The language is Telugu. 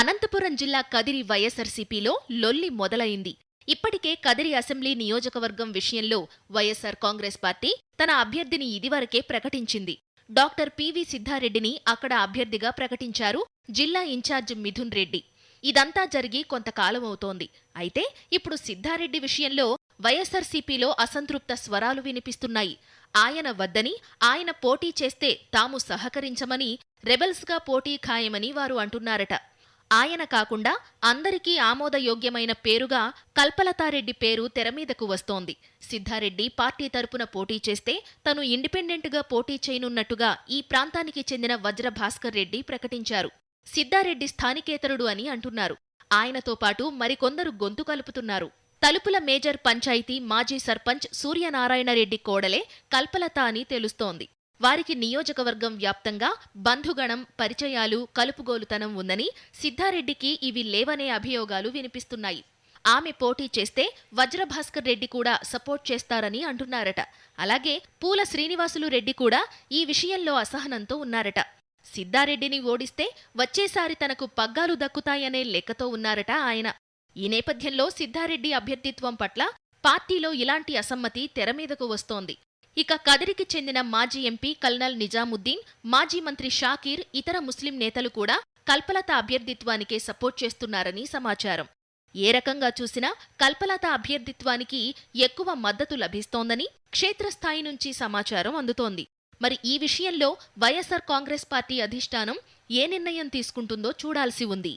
అనంతపురం జిల్లా కదిరి వైఎస్ఆర్సీపీలో లొల్లి మొదలైంది. ఇప్పటికే కదిరి అసెంబ్లీ నియోజకవర్గం విషయంలో వైఎస్సార్ కాంగ్రెస్ పార్టీ తన అభ్యర్థిని ఇదివరకే ప్రకటించింది. డాక్టర్ పివి సిద్ధారెడ్డిని అక్కడ అభ్యర్థిగా ప్రకటించారు జిల్లా ఇన్ఛార్జ్ మిథున్ రెడ్డి. ఇదంతా జరిగి కొంతకాలం అవుతోంది. అయితే ఇప్పుడు సిద్ధారెడ్డి విషయంలో వైఎస్ఆర్సీపీలో అసంతృప్త స్వరాలు వినిపిస్తున్నాయి. ఆయన వద్దని ఆయన పోటీ చేస్తే తాము సహకరించమని రెబెల్స్గా పోటీ ఖాయమని వారు అంటున్నారట. ఆయన కాకుండా అందరికీ ఆమోదయోగ్యమైన పేరుగా కల్పలతారెడ్డి పేరు తెరమీదకు వస్తోంది. సిద్ధారెడ్డి పార్టీ తరపున పోటీ చేస్తే తను ఇండిపెండెంట్గా పోటీ చేయనున్నట్టుగా ఈ ప్రాంతానికి చెందిన వజ్ర భాస్కర్ రెడ్డి ప్రకటించారు. సిద్ధారెడ్డి స్థానికేతరుడు అని అంటున్నారు. ఆయనతో పాటు మరికొందరు గొంతు కలుపుతున్నారు. తలుపుల మేజర్ పంచాయతీ మాజీ సర్పంచ్ సూర్యనారాయణరెడ్డి కోడలే కల్పలత అని తెలుస్తోంది. వారికి నియోజకవర్గం వ్యాప్తంగా బంధుగణం పరిచయాలు కలుపుగోలుతనం ఉందని సిద్ధారెడ్డికి ఇవి లేవనే అభియోగాలు వినిపిస్తున్నాయి. ఆమె పోటీ చేస్తే వజ్రభాస్కర్ రెడ్డి కూడా సపోర్ట్ చేస్తారని అంటున్నారట. అలాగే పూల శ్రీనివాసులు రెడ్డి కూడా ఈ విషయంలో అసహనంతో ఉన్నారట. సిద్ధారెడ్డిని ఓడిస్తే వచ్చేసారి తనకు పగ్గాలు దక్కుతాయనే లెక్కతో ఉన్నారట ఆయన. ఈ నేపథ్యంలో సిద్ధారెడ్డి అభ్యర్థిత్వం పట్ల పార్టీలో ఇలాంటి అసమ్మతి తెరమీదకు వస్తోంది. ఇక కదిరికి చెందిన మాజీ ఎంపీ కల్నల్ నిజాముద్దీన్ మాజీ మంత్రి షాకీర్ ఇతర ముస్లిం నేతలు కూడా కల్పలత అభ్యర్థిత్వానికే సపోర్ట్ చేస్తున్నారని సమాచారం. ఏ రకంగా చూసినా కల్పలత అభ్యర్థిత్వానికి ఎక్కువ మద్దతు లభిస్తోందని క్షేత్రస్థాయి నుంచి సమాచారం అందుతోంది. మరి ఈ విషయంలో వైఎస్సార్ కాంగ్రెస్ పార్టీ అధిష్టానం ఏ నిర్ణయం తీసుకుంటుందో చూడాల్సి ఉంది.